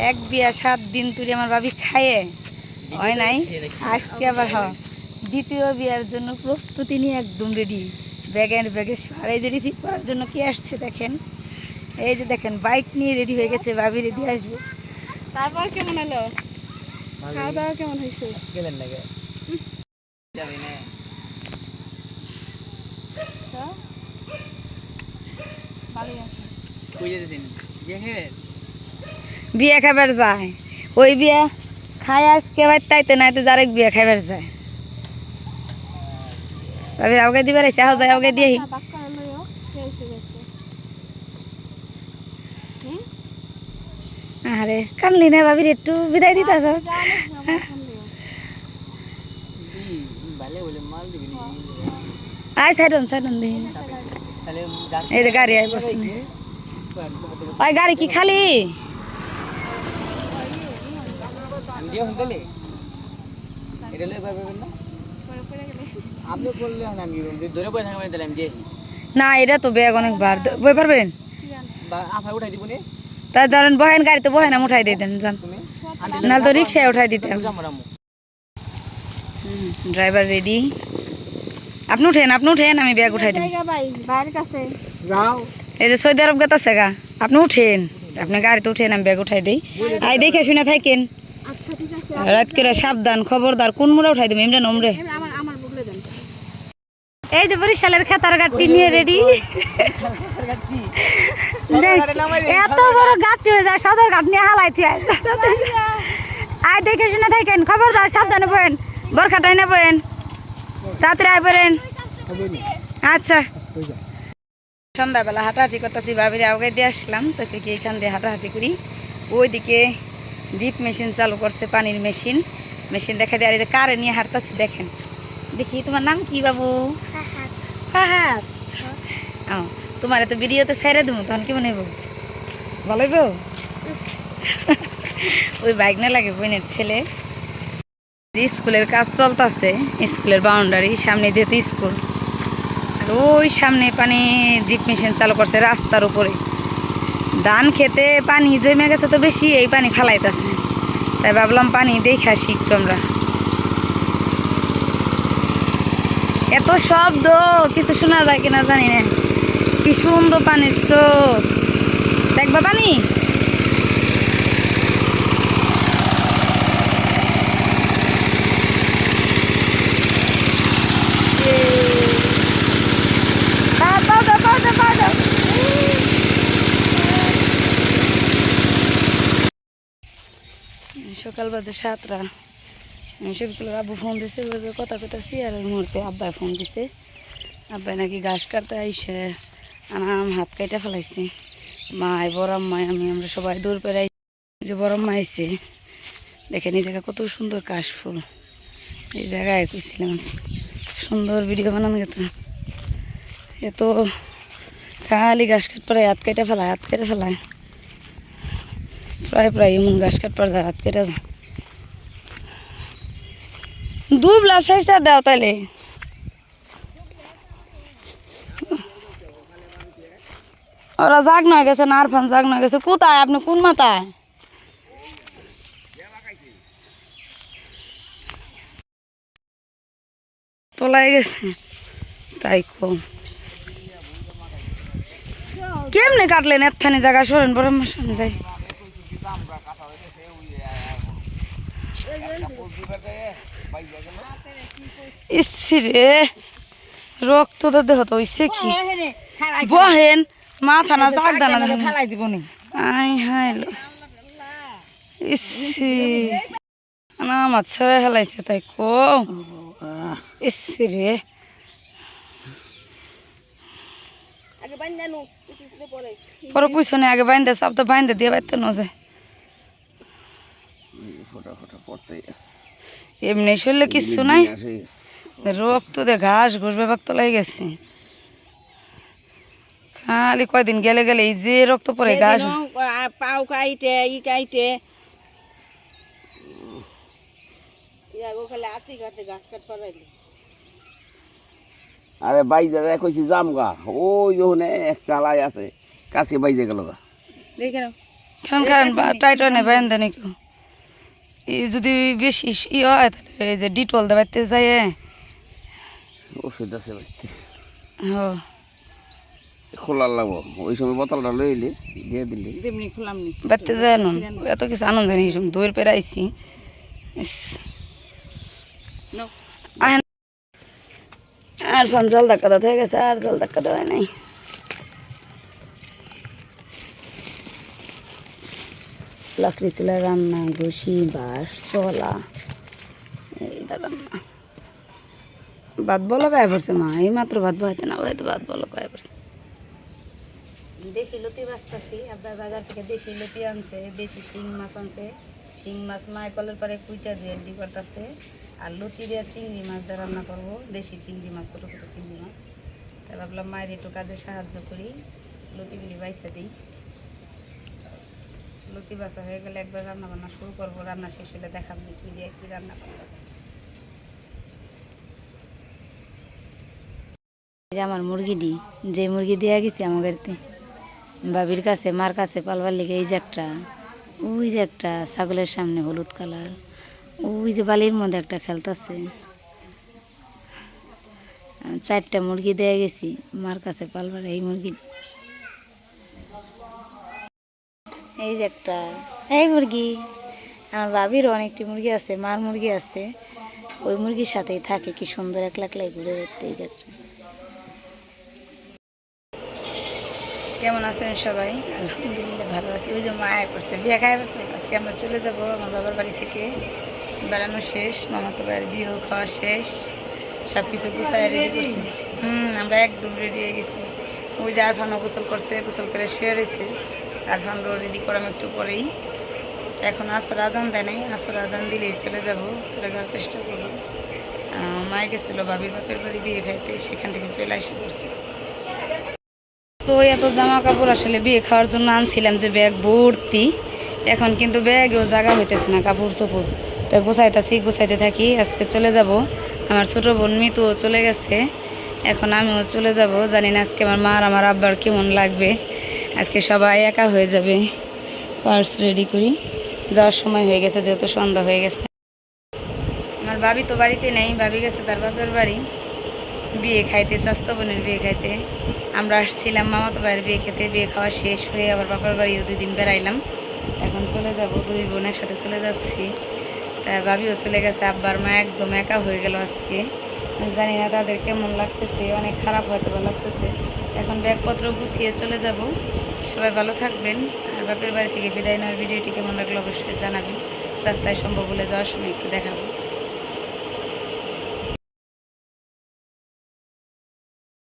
এক বিয়া সাত দিন তুই আমার ভাবি খায়ে। হয় নাই? আজকে আবার হ্যাঁ দ্বিতীয় বিয়ার জন্য প্রস্তুতি নিয়ে একদম রেডি ব্যাগের ব্যাগে আর এই যে রিসিভ করার জন্য কি আসছে দেখেন। এই যে দেখেন বাইক নিয়ে রেডি হয়ে গেছে ভাবি রেডি আসবে। তারপর কেমন হলো? খাওয়া দাওয়া কেমন হয়েছে? গেলেন না হ্যাঁ? ভালোই আছে কই যেতেছেন বিয়ে খাবার যায়। ওই বিয়া খায় আজকে, ভাই তাইতে নাই তো যারেক বিয়া খাবার যায়। ভাবি আগে দিবার আইসে আহ যায় আগে দিয়ে আরে কানলি না ভাবির একটু? বিদায় দিতে আস আয় সাইডন সাইডন দে। এই গাড়ি আয় ওই গাড়ি কি খালি? দিয়ে শুনতে এটা লয়ে পারবেন না? আপনি বললে আমি যদি ধরে পড়ে থাকবেন তাহলে আমি দিয়ে না এটা তো ব্যাগ অনেক বার। বই পারবেন? আপনার উঠাই দিব তাই ধরেন বহেন গাড়িতে বহেন আমি উঠাই দিতেন যান। তুমি? না তো রিক্সায় উঠাই দিতেন ড্রাইভার রেডি। আপনি উঠেন আপনি উঠেন আমি ব্যাগ উঠাই কাছে। এই যে সৌদি আরব গেত আছে গা। আপনি উঠেন। আপনি গাড়িতে উঠেন আমি ব্যাগ উঠাই দিই। আই দেখে শুনে থাকেন। রাত করে সাবধান, খবরদার, কোন মুড়ে উঠাই দেবো? ইমরান দেন। এই যে বরিশালের খেতার গাড়ি নিয়ে রেডি এত বড় গাড়ি হয়ে যায়, সদর ঘাট নিয়ে হালাইতে আয় দেখে শুনে থাকেন, খবরদার, সাবধানে বলেন বরখাটাই না বলেন তাড়াতাড়ি আয় বলেন আচ্ছা। সন্ধ্যাবেলা হাঁটাহাঁটি করতেছি ভাবির আগে দিয়ে আসলাম, তো কি এখান দিয়ে হাঁটাহাঁটি করি। ওইদিকে ডিপ মেশিন চালু করছে পানির মেশিন। মেশিন দেখা দিয়ে আর এই যে কারে নিয়ে হাঁটতেছি দেখেন। দেখি তোমার নাম কি বাবু? ফাহাদ। ও তোমার তো ভিডিওতে ছেড়ে দেবো তখন কি মনে হইব? ভালো হইব? ওই বাইক না লাগে বোনের ছেলে। স্কুলের কাজ চলতেছে স্কুলের বাউন্ডারি সামনে যেহেতু স্কুল। আর ওই সামনে পানি ডিপ মেশিন চালু করছে রাস্তার উপরে। ধান খেতে পানি জমে গেছে তো বেশি, এই পানি ফালাইতেছে। তাই ভাবলাম পানি দেখে আসি একটু আমরা। এত শব্দ, কিছু শোনা যায় কিনা জানি না। কি সুন্দর পানির স্রোত। দেখবা পানি? সকাল বাজে সাতটা। শফিকুলের আব্বু ফোন দিছে কথা কইতাছি? আর ওই মুহূর্তে আব্বাই ফোন দিছে। আব্বাই নাকি ঘাস কাটতে আইসে আনাম হাত কাইটা ফেলাইছি। মায় বড় মায় আমি, আমরা সবাই দূর পেরে আইছি। যে বড় মা আইছে, দেখেন এই জায়গা কত সুন্দর কাশ ফুল। এই জায়গায় কইছিলাম, সুন্দর ভিডিও বানানো যেত। এত খালি ঘাস কাট পরে হাত কেটে ফেলায়, হাত কেটে ফেলায়। প্রায় প্রায় এমন ঘাস কাট যায় হাত কেটে যায়। দুবলা সাইজটা দাও তাহলে ওরা জাগ নয় গেছে না আরফান জাগ নয় গেছে কোথায় আপনি কোন মাথায় তোলাই গেছে তাই কম কেমনে কাটলেন এত্থানি জায়গা সরেন বড় সামনে যাই ইসরে, রক্ত তো দেহ তো হইছে কি? বহেন, মাথা না জাগ দানা ফেলাই দিব নি আই হাই লো ইসি। না, আমার ছেলে হেলাইছে তাই কো। ইসরে। পরে পরে পুইছনে আগে বাইন্দে সব তো বাইন্দে দিয়ে বাইতে ন যায় ফটো ফটো পড়তে এমনি শুনলে কিচ্ছু নাই। রক্ত দে ঘাস ঘুষ ব্যাপার তো লেগে গেছে। খালি কয়দিন গেলে গেলে এই যে রক্ত পরে ঘাস পাও কাইটে ই কাইটে। আরে বাইজে দেখ কইছি যাম গা। ওই ওখানে এক চালাই আছে কাছে বাইজে গেল গা। দেখে নাও। খান খান টাইট হয় না বাইন দেন একটু যদি বেশি ই হয় তাহলে এই যে ডিটল দেবাইতে যায় ওষুধ আছে বাড়িতে। ও। খোলার লাগবো। ওই সময় বোতলটা লইলে দিয়ে দিলে। বাইতে যায় নুন এত কিছু আনন্দ নেই দৌড় পেরে আইছি। ইস। নাও। আহেন। আর ফান জল ধাক্কা দেওয়া হয়ে গেছে আর জল ধাক্কা দেওয়া নাই। লাকড়ি চুলা, রান্না, ঘষি, বাঁশ, চলা। এই দা রান্না ভাত বলো গায়ে পড়ছে, মা। এই মাত্র ভাত বহাইতে না হয়তো ভাত বলো গায়ে পড়ছে। দেশি লতি বাঁচতেছি, আব্বা বাজার থেকে দেশি লতি আনছে, দেশি শিং মাছ আনছে। শিং মাছ মায় কলের পরে কুইটা দিয়ে রেডি করতেছে। আর লতি দিয়ে চিংড়ি মাছ দিয়ে রান্না করব। দেশি চিংড়ি মাছ, ছোটো ছোটো চিংড়ি মাছ। তাই ভাবলাম মায়ের একটু কাজে সাহায্য করি। লতিগুলি বাইসা দিই। লতি বাসা হয়ে গেলে একবার রান্না বান্না শুরু করব, রান্না শেষ হলে দেখাবো কী দিয়ে কী রান্না করতেছে। আমার মুরগিটি যে মুরগি দেওয়া গেছে আমার বাড়িতে, বাবির কাছে, মার কাছে পালবার লেগে এই যে একটা, ওই যে একটা ছাগলের সামনে হলুদ কালার, ওই যে বালির মধ্যে একটা খেলতেছে। চারটা মুরগি দেয়া গেছি, মার কাছে পালবার এই মুরগি এই যে একটা, এই মুরগি। আমার বাবিরও অনেকটি মুরগি আছে, মার মুরগি আছে। ওই মুরগির সাথেই থাকে কি সুন্দর একলা একলাই ঘুরে বেড়াতে, এই যে একটা। কেমন আছেন সবাই? আলহামদুলিল্লাহ ভালো আছি। ওই যে মায়া পড়ছে বিয়ে খায় পড়ছে আজকে আমরা চলে যাব আমার বাবার বাড়ি থেকে। বেড়ানো শেষ, মামাতো বাড়ির বিয়েও খাওয়া শেষ। সব কিছু গুছাই রেডি করছি। হুম, আমরা একদম রেডি হয়ে গেছি। ওই যে আরফানও গোসল করছে, গোসল করে শুয়ে রয়েছে। আরফানও রেডি করাম একটু পরেই। এখন আসর আজান দেয় নাই আসর আজান দিলেই চলে যাব, চলে যাওয়ার চেষ্টা করব। মায়ে গেছিল বাবির বাপের বাড়ি বিয়ে খাইতে, সেখান থেকে চলে আসে পড়ছে তো এত জামা কাপড় আসলে বিয়ে খাওয়ার জন্য আনছিলাম যে ব্যাগ ভর্তি, এখন কিন্তু ব্যাগেও জায়গা হইতেছে না, কাপড় চোপড়। তো গোছাইতেছি, গোছাইতে থাকি, আজকে চলে যাব। আমার ছোটো বোন মিতুও চলে গেছে, এখন আমিও চলে যাব। জানি না আজকে আমার মার, আমার আব্বার কেমন লাগবে। আজকে সবাই একা হয়ে যাবে। পার্স রেডি করি। যাওয়ার সময় হয়ে গেছে, যেহেতু সন্ধ্যা হয়ে গেছে। আমার বাবি তো বাড়িতে নেই বাবি গেছে তার বাপের বাড়ি। বিয়ে খাইতে চাস্তো বোনের বিয়ে খাইতে। আমরা আসছিলাম, মামাতো বাড়ির বিয়ে খেতে। বিয়ে খাওয়া শেষ হয়ে আবার বাবার বাড়িও দুই দিন বেড়াইলাম। এখন চলে যাব, দুই বোন একসাথে চলে যাচ্ছি। তা ভাবিও চলে গেছে, আব্বার মা একদম একা হয়ে গেল আজকে। জানি না তাদের কেমন লাগতেছে, অনেক খারাপ হয়তো বা লাগতেছে। এখন ব্যাগপত্র গুছিয়ে চলে যাব। সবাই ভালো থাকবেন। আর বাপের বাড়ি থেকে বিদায় নেওয়ার ভিডিওটি কেমন লাগল অবশ্যই জানাবেন। রাস্তায় সম্ভব হলে যাওয়ার সময় একটু দেখাবো।